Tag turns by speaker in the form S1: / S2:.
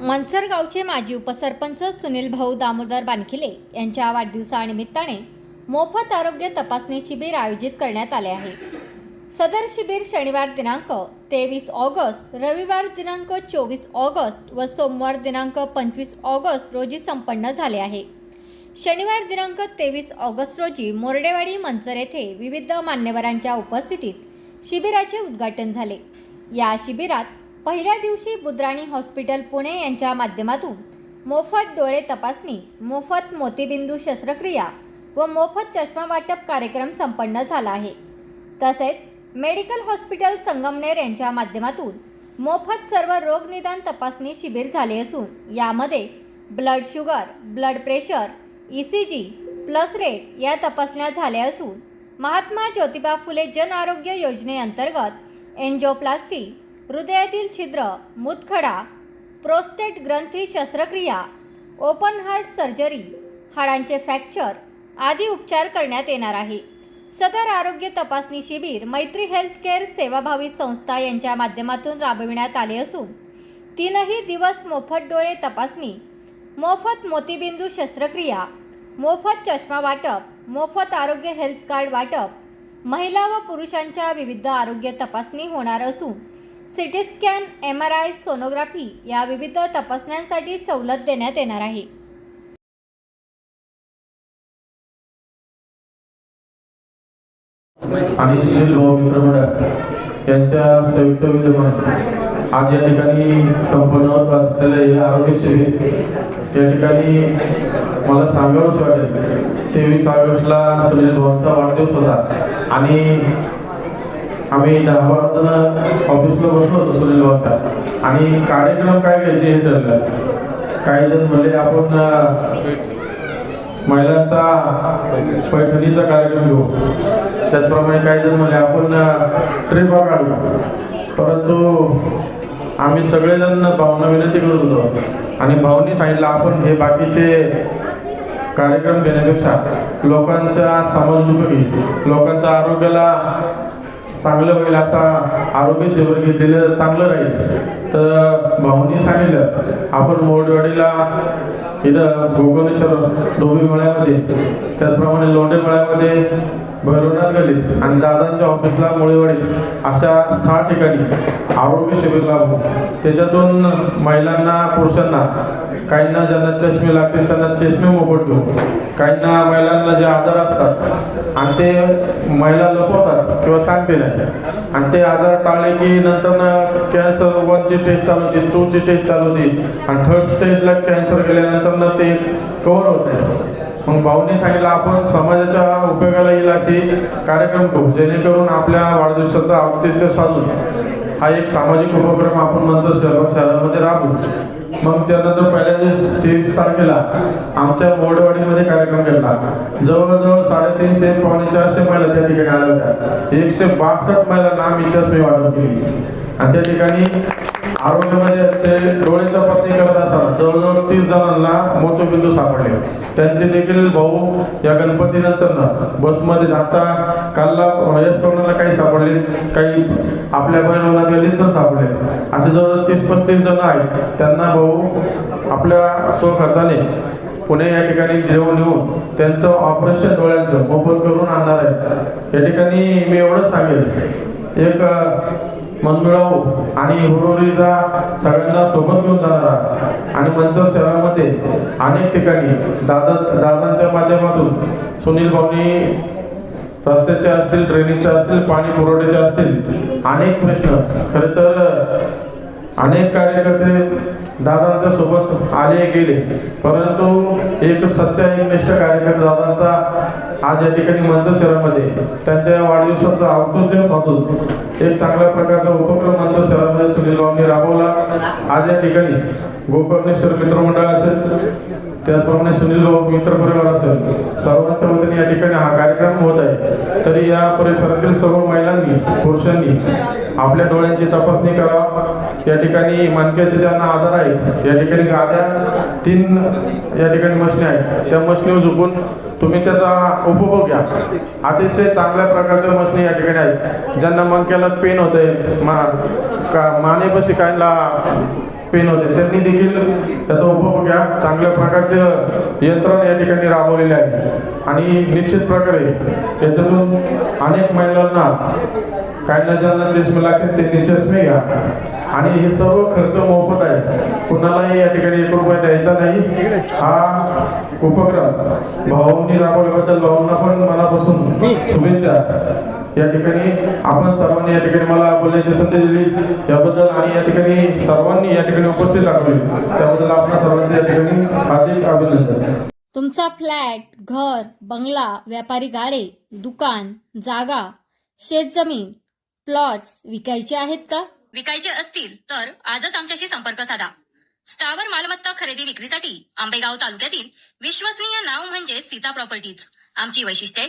S1: मनसर गावचे माजी उपसरपंच सुनील भाऊ दामोदर बानखिले यांच्या वाढदिवसानिमित्ताने मोफत आरोग्य तपासणी शिबिर आयोजित करण्यात आले आहे. सदर शिबिर शनिवार दिनांक तेवीस ऑगस्ट रविवार दिनांक चोवीस ऑगस्ट व सोमवार दिनांक पंचवीस ऑगस्ट रोजी संपन्न झाले आहे. शनिवार दिनांक तेवीस ऑगस्ट रोजी मोरडेवाडी मंचर येथे विविध मान्यवरांच्या उपस्थितीत शिबिराचे उद्घाटन झाले. या शिबिरात पहिल्या दिवशी बुद्राणी हॉस्पिटल पुणे यांच्या माध्यमातून मोफत डोळे तपासणी मोफत मोतीबिंदू शस्त्रक्रिया व मोफत चष्मा वाटप कार्यक्रम संपन्न झाला आहे. तसेच मेडिकल हॉस्पिटल संगमनेर यांच्या माध्यमातून मोफत सर्व रोगनिदान तपासणी शिबिर झाले असून यामध्ये blood sugar blood pressure E C G plus rate या तपासण्या झाल्या असून महात्मा ज्योतिबा फुले जन आरोग्य योजनेअंतर्गत एन्जिओप्लास्टी हृदयातील छिद्र मुतखडा प्रोस्टेट ग्रंथी शस्त्रक्रिया ओपन हार्ट सर्जरी हाडांचे फ्रॅक्चर आदी उपचार करण्यात येणार आहे. सदर आरोग्य तपासणी शिबिर मैत्री हेल्थकेअर सेवाभावी संस्था यांच्या माध्यमातून राबविण्यात आले असून तीनही दिवस मोफत डोळे तपासणी मोफत मोतीबिंदू शस्त्रक्रिया मोफत चष्मा वाटप मोफत आरोग्य हेल्थ कार्ड वाटप महिला व पुरुषांच्या विविध आरोग्य तपासणी होणार असून C T scan M R I sonography या विविध तपासण्यांसाठी सवलत देण्यात येणार आहे.
S2: आणि सुनील मित्रमंडळ यांच्या संयुक्त विद्यमाने आज या ठिकाणी संपन्न होत असलेले हे आरोग्य शिबिर या ठिकाणी मला सांगावंच वाटेल तेवीस ऑगस्टला सुनील भाऊंचा वाढदिवस होता. आणि आम्ही दहा बारा ऑफिसला बसलो होतो सुनील भाऊचा आणि कार्यक्रम काय घ्यायचे हे ठरलं. काही जण म्हणले आपण महिलांचा पैठणीचा कार्यक्रम घेऊ. त्याचप्रमाणे काही जण म्हणजे आपण ट्रिपा काढू. परंतु आम्ही सगळेजण भावना विनंती करत होतो. आणि भाऊनी सांगितलं आपण हे बाकीचे कार्यक्रम घेण्यापेक्षा लोकांच्या समाजोपयोगी लोकांच्या आरोग्याला चांगलं होईल असा आरोग्य शिबिर घेतलेलं चांगलं राहील. तर भाऊनी सांगितलं आपण मोडवाडीला इथं भुवनेश्वर डोबी मळ्यामध्ये त्याचप्रमाणे लोंढे मळ्यामध्ये भैरवनाथ गल्लीत आणि दादांच्या ऑफिसला मुळेवाडीत अशा सहा ठिकाणी आरोग्य शिबिर लागू त्याच्यातून महिलांना पुरुषांना काहींना ज्यांना चष्मे लागतील त्यांना चष्मे मोफत घेऊ काहींना महिलांना जे आजार असतात आणि ते महिला लपवतात किंवा सांगते नाही. आणि ते आजार टाळले की नंतर कॅन्सर वनची टेस्ट चालू होती टूची टेस्ट चालू होती. आणि थर्ड स्टेजला कॅन्सर गेल्यानंतर ना ते कव्हर होत. मग भाऊने सांगितलं आपण समाजाच्या उपयोगाला येईल अशी कार्यक्रम करू जेणेकरून आपल्या वाढदिवसाचं औचित्य साधून हा एक सामाजिक उपक्रम आपण म्हणतो शहर शहरामध्ये राबू मग त्यानंतर पहिल्या दिवस तेवीस तारखेला आमच्या मोडवाडीमध्ये कार्यक्रम केला जवळजवळ साडेतीनशे पावणे चारशे महिला त्या ठिकाणी आल्या होत्या. एकशे बासष्ट महिलांना आम्ही चष्मे वाटप केली आणि त्या ठिकाणी आरोग्यामध्ये ते डोळे तपासणी करत असताना जवळजवळ तीस जणांना मोतबिंदू सापडले. त्यांचे देखील भाऊ या गणपतीनंतर बसमध्ये आता कालला यश कोणाला काही सापडले? काही आपल्या बहिणीला गेले तर सापडले. असे जवळ तीस पस्तीस जण आहेत. त्यांना भाऊ आपल्या स्वखर्चाने पुणे या ठिकाणी घेऊन येऊन त्यांचं ऑपरेशन डोळ्यांचं मोफत करून आणणार आहे या ठिकाणी मी एवढंच सांगेल एक मनमिळावू आणि हुरुरीचा सगळ्यांना सोबत घेऊन जाणारा आणि मंचर शहरामध्ये अनेक ठिकाणी दादा दादांच्या माध्यमातून सुनील भाऊनी रस्त्याचे असतील ड्रेनेजचे असतील पाणी पुरवठ्याचे असतील अनेक प्रश्न. खरं तर अनेक कार्यकर्ते दादांच्या सोबत आले गेले. परंतु एक सच्चा एकनिष्ठ कार्यकर्ता दादांचा आज या ठिकाणी मंच शहरामध्ये त्यांच्या या वाढदिवसाचं औचित्य साधून एक चांगल्या प्रकारचा उपक्रम मंच शहरामध्ये सुनील राबवला. आज या ठिकाणी गोकर्णेश्वर मित्रमंडळ असेल त्याचप्रमाणे सुनील भाऊ मित्र परिवार असेल सर्वांच्या वतीने या ठिकाणी हा कार्यक्रम होत आहे. तरी या परिसरातील सर्व महिलांनी पुरुषांनी आपल्या डोळ्यांची तपासणी करा या ठिकाणी मानक्याचे ज्यांना आजार आहेत या ठिकाणी गाद्या तीन या ठिकाणी मशनी आहेत. त्या मशनीवर झुकून तुम्ही त्याचा उपभोग घ्या. अतिशय चांगल्या प्रकारच्या मशनी या ठिकाणी आहेत. ज्यांना मणक्याला पेन होते मा का मानेपाशी कायला पेन होते. त्यांनी देखील त्याचा उपभोग घ्या. चांगल्या प्रकारचे यंत्रणा या ठिकाणी राबवलेले आहे आणि निश्चित प्रकारे याच्यातून अनेक महिलांना काहींना ज्यांना चष्मे लागतील त्यांनी चष्मे घ्या. आणि हे सर्व खर्च मोफत आहे. कुणालाही या ठिकाणी एक रुपया द्यायचा नाही. हा उपक्रम भाऊंनी राबवल्याबद्दल भाऊंना पण शुभेच्छा. या ठिकाणी आपण सर्वांनी या ठिकाणी मला बोलण्याची संधी दिली. याबद्दल आणि या ठिकाणी सर्वांनी या ठिकाणी उपस्थित दाखवली त्याबद्दल आपण सर्वांचे या ठिकाणी हार्दिक अभिनंदन.
S1: तुमचा फ्लॅट घर बंगला व्यापारी गाडे दुकान जागा शेतजमीन प्लॉट्स विकायचे आहेत का?
S3: विकायचे असतील तर आजच आमच्याशी संपर्क साधा. स्थावर मालमत्ता खरेदी विक्रीसाठी आंबेगाव तालुक्यातील विश्वसनीय नाव म्हणजे सीता प्रॉपर्टीज. आमची वैशिष्ट्ये